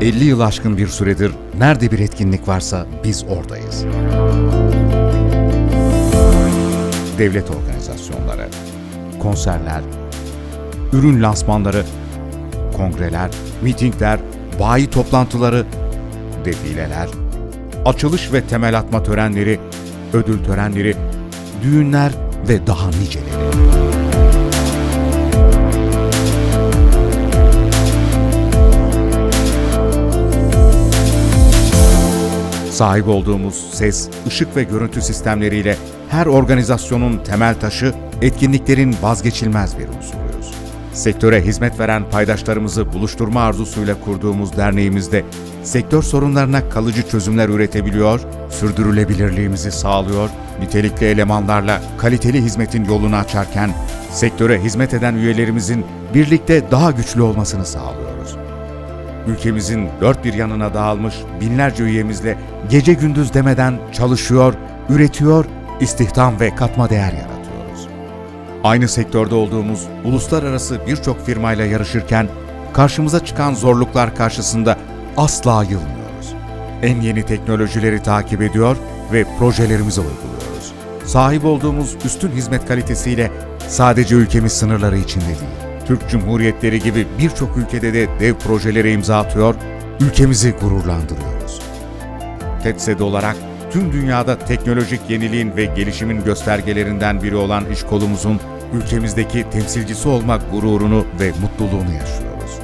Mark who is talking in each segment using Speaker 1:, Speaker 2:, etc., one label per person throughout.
Speaker 1: 50 yıl aşkın bir süredir nerede bir etkinlik varsa biz oradayız. Devlet organizasyonları, konserler, ürün lansmanları, kongreler, mitingler, bayi toplantıları, defileler, açılış ve temel atma törenleri, ödül törenleri, düğünler ve daha niceleri. Sahip olduğumuz ses, ışık ve görüntü sistemleriyle her organizasyonun temel taşı, etkinliklerin vazgeçilmez bir unsuruyuz. Sektöre hizmet veren paydaşlarımızı buluşturma arzusuyla kurduğumuz derneğimizde sektör sorunlarına kalıcı çözümler üretebiliyor, sürdürülebilirliğimizi sağlıyor, nitelikli elemanlarla kaliteli hizmetin yolunu açarken sektöre hizmet eden üyelerimizin birlikte daha güçlü olmasını sağlıyoruz ülkemizin dört bir yanına dağılmış binlerce üyemizle gece gündüz demeden çalışıyor, üretiyor, istihdam ve katma değer yaratıyoruz. Aynı sektörde olduğumuz uluslararası birçok firmayla yarışırken karşımıza çıkan zorluklar karşısında asla yılmıyoruz. En yeni teknolojileri takip ediyor ve projelerimizi uyguluyoruz. Sahip olduğumuz üstün hizmet kalitesiyle sadece ülkemiz sınırları içinde değil, Türk Cumhuriyetleri gibi birçok ülkede de dev projelere imza atıyor, ülkemizi gururlandırıyoruz. TETSED olarak tüm dünyada teknolojik yeniliğin ve gelişimin göstergelerinden biri olan iş kolumuzun ülkemizdeki temsilcisi olmak gururunu ve mutluluğunu yaşıyoruz.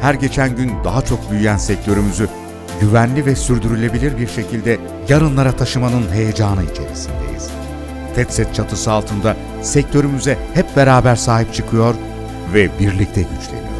Speaker 1: Her geçen gün daha çok büyüyen sektörümüzü güvenli ve sürdürülebilir bir şekilde yarınlara taşımanın heyecanı içerisindeyiz. TETSET çatısı altında sektörümüze hep beraber sahip çıkıyor ve birlikte güçleniyoruz.